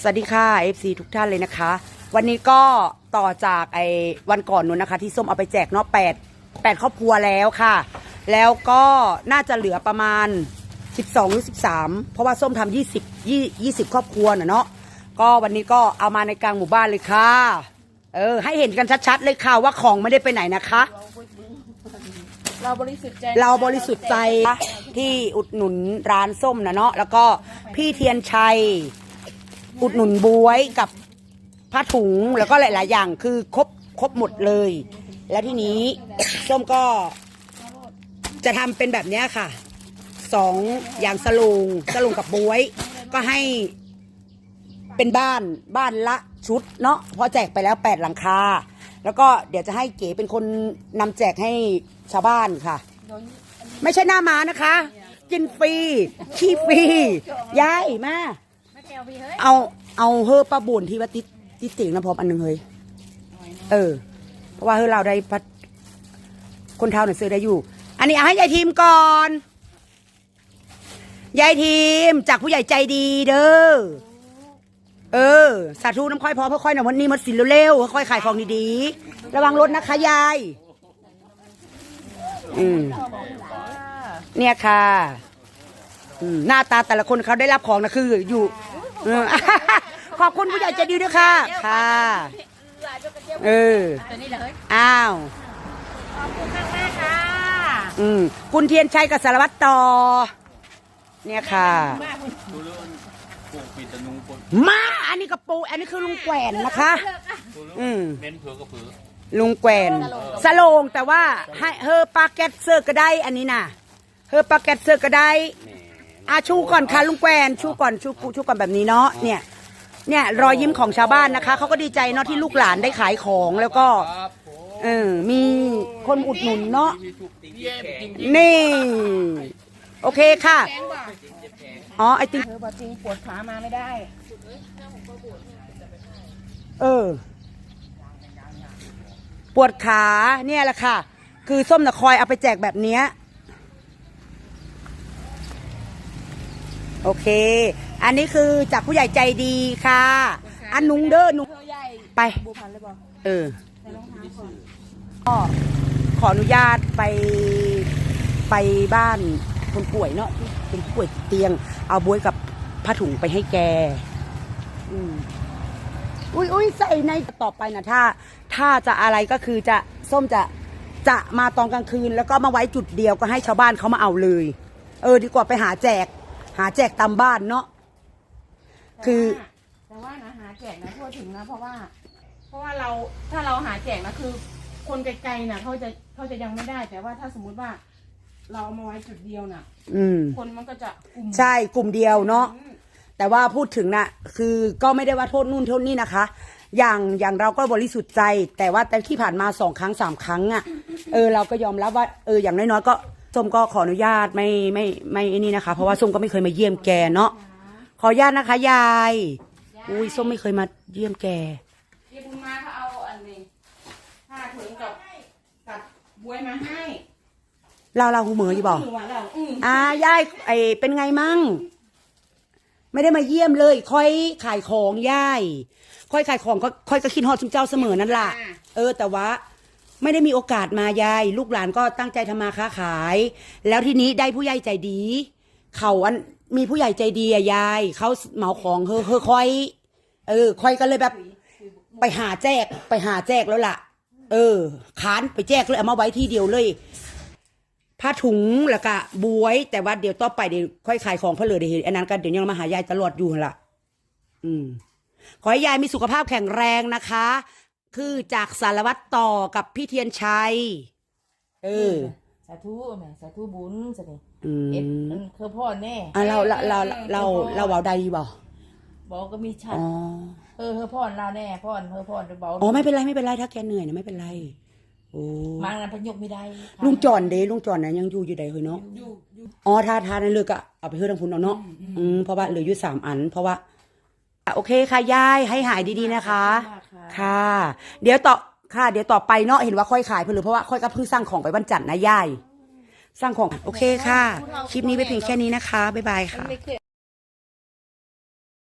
สวัสดีค่ะ FC ทุกท่านเลยนะคะ วันนี้ก็ต่อจากไอ้วันก่อนนู้นนะคะ ที่ส้มเอาไปแจกเนาะแปดแปดครอบครัวแล้วค่ะ แล้วก็น่าจะเหลือประมาณ 12 หรือ 13 เพราะว่าส้มทำ20 20 20 ครอบครัวน่ะเนาะก็วันนี้ก็เอามาในกลางหมู่บ้านเลยค่ะ เออ ให้เห็นกันชัดๆเลยค่ะว่าของไม่ได้ไปไหนนะคะ เราบริสุทธิ์ใจเราบริสุทธิ์ใจที่อุดหนุนร้านส้มนะเนาะแล้วก็พี่เทียนชัย อุดหนุนบวยกับผ้าถุงแล้วก็หลาย ๆ อย่างคือครบครบหมดเลย แล้วทีนี้ ส้มก็จะทำเป็นแบบเนี้ยค่ะสองอย่างสลุงสลุงกับบวย ก็ให้เป็นบ้านบ้านละชุดเนาะเพอแจกไปแล้วแปดหลังคาแล้วก็เดี๋ยวจะให้เก๋เป็นคนนำแจกให้ชาวบ้านค่ะ ไม่ใช่หน้าม้านะคะ กินฟรีขี้ฟรียายมา ไม่เทวพี่เฮ้ยเอาเอาเฮอปลาบุญที่ว่าติดติดติ่งนะพร้อมอันหนึ่งเฮ้ยเออ เพราะว่าเฮอเราได้พัด คนเท่าเนี่ยซื้อได้อยู่ อันนี้เอาให้ยายทีมก่อนยายทีมจากผู้ใหญ่ใจดีเด้อเออ สาธุน้ำค่อยพอเพื่อค่อยหน่อยวันนี้มันสินเร็วๆค่อยขายของดีๆ ระวังรถนะคะยาย อืมเนี่ยค่ะ อืมหน้าตาแต่ละคนเขาได้รับของนะคืออยู่ เออขอบคุณผู้ใหญ่ใจดีด้วยค่ะ ค่ะ เออ ตัวนี้เลยอ้าว ขอบคุณมากมากค่ะอืมคุณเทียนชัยกับสารวัตรต่อ เนี่ยค่ะ มากคุณดูเรื่องปลูกปิดตะนุงปนมาอันนี้กระปู อันนี้คือลุงแกวนนะคะดูเรื่องอืมเน้นเผือกกับเผือลุงแกวนสโลงแต่ว่าให้เฮอปาเก็ตเซอร์ก็ได้อันนี้น่ะ เฮอปาเก็ตเซอร์ก็ได้ อาชูก่อนค่ะลุงแกวนชูก่อนชูชูก่อนแบบนี้เนาะเนี่ยเนี่ยรอยยิ้มของชาวบ้านนะคะเขาก็ดีใจเนาะที่ลูกหลานได้ขายของแล้วก็ครับผมเออมีคนอุดหนุนเนาะมีทุกติ๊กแข็งนี่ โอเคค่ะแข็งว่ะอ๋อไอติงเธอบอกจริงปวดขามาไม่ได้ เออ ปวดขาเนี่ยแหละค่ะ คือส้มนะคอยเอาไปแจกแบบเนี้ย โอเค อันนี้คือจากผู้ใหญ่ใจดีค่ะ อันนุงเด้อนุงเธอใหญ่ไปบูพันเลยบอกเออแต่รองเท้าก่อนก็ขออนุญาตไปไปบ้านคนป่วยเนาะที่เป็นผู้ป่วยติดเตียง เอาบวยกับผ้าถุงไปให้แก อืมอุ้ยอุ้ยใส่ในต่อไปนะถ้า ถ้าจะอะไรก็คือจะส้มจะจะมาตอนกลางคืน แล้วก็มาไว้จุดเดียวก็ให้ชาวบ้านเขามาเอาเลย เออ ดีกว่าไปหาแจก หาแจกตามบ้านเนาะคือ แต่ว่านะหาแจกนะทั่วถึงนะเพราะว่า เพราะว่าเราถ้าเราหาแจกนะคือ คนไกลๆนะเขาจะเขาจะยังไม่ได้ แต่ว่าถ้าสมมุติว่า เราเอามาไว้จุดเดียวน่ะ อืม คนมันก็จะกลุ่มใช่กลุ่มเดียวเนาะ อืมแต่ว่าพูดถึงน่ะ คือก็ไม่ได้ว่าโทษนู่นโทษนี่นะคะ อย่างอย่างเราก็บริสุทธิ์ใจ แต่ว่าแต่ที่ผ่านมาสองครั้งสามครั้งอะ่ะ เออเราก็ยอมรับว่า เอออย่างน้อยๆก็ ส้มก็ขออนุญาตไม่ไม่ไม่ไอ้นี่นะคะ เพราะว่าส้มก็ไม่เคยมาเยี่ยมแกเนาะขออนุญาตนะคะ ยาย อุ้ยส้มไม่เคยมาเยี่ยมแกเดี๋ยวบุญมาเขาเอาอันนี้ผ้าถุงกับกับบวยมาให้เราเราหูเหมืออยู่บอกหนูว่าเราอืมอ่ายายไอเป็นไงมั่ง ไม่ได้มาเยี่ยมเลย ค่อยขายของยายค่อยขายของก็ค่อยก็คิดฮอดซุมเจ้าเสมอนั่นล่ะ เออแต่ว่า ไม่ได้มีโอกาสมายาย ลูกหลานก็ตั้งใจทำมาค้าขาย แล้วทีนี้ได้ผู้ใหญ่ใจดี เขาอันมีผู้ใหญ่ใจดีอะยาย เขาเหมาของเฮอเฮอคอย เออคอยก็เลยแบบ ไปหาแจกไปหาแจกแล้วล่ะ เออขานไปแจกเลยเอามาไว้ที่เดียวเลยผ้าถุงแล้วก็บวย แต่ว่าเดี๋ยวต่อไปเดี๋ยวค่อยขายของเพนเลือเดี๋ยวเห็นอันนั้นก็เดี๋ยวยังมาหายายตลอดอยู่หั่นละอืม ขอให้ยายมีสุขภาพแข็งแรงนะคะ คือจากสารวัตรต่อกับพี่เทียนชัย เออ สาธุแม่สาธุบุญสิอืมเอ็ดมันคือพ่อแน่อะเราเราเราเราเราเบาใดบ่บอกก็มีชัดอ๋อเออเฮอพ่อเราแน่พ่อเฮอพ่อจะเบาอ๋อไม่เป็นไรไม่เป็นไรถ้าแกเหนื่อยนะไม่เป็นไร โอ้มังนั้นพยกไม่ได้ลุงจอนเด้ลุงจอนนะยังอยู่อยู่ใดเฮ้ยเนาะอ๋อถ้าทานนั่นเลยก็เอาไปเฮือทางพุนเอาเนาะอืมเพราะว่าเหลืออยู่สามอัน เพราะว่า อะ โอเคค่ะยายให้หายดีๆนะคะค่ะ เดี๋ยวต่อค่ะ เดี๋ยวต่อไปเนาะเห็นว่าค่อยขายเพื่อเพราะว่าค่อยก็เพิ่งสร้างของไปวันจันทร์นะยายสร้างของโอเคค่ะ คลิปนี้ไปเพียงแค่นี้นะคะบ๊ายบายค่ะ ไม่เคย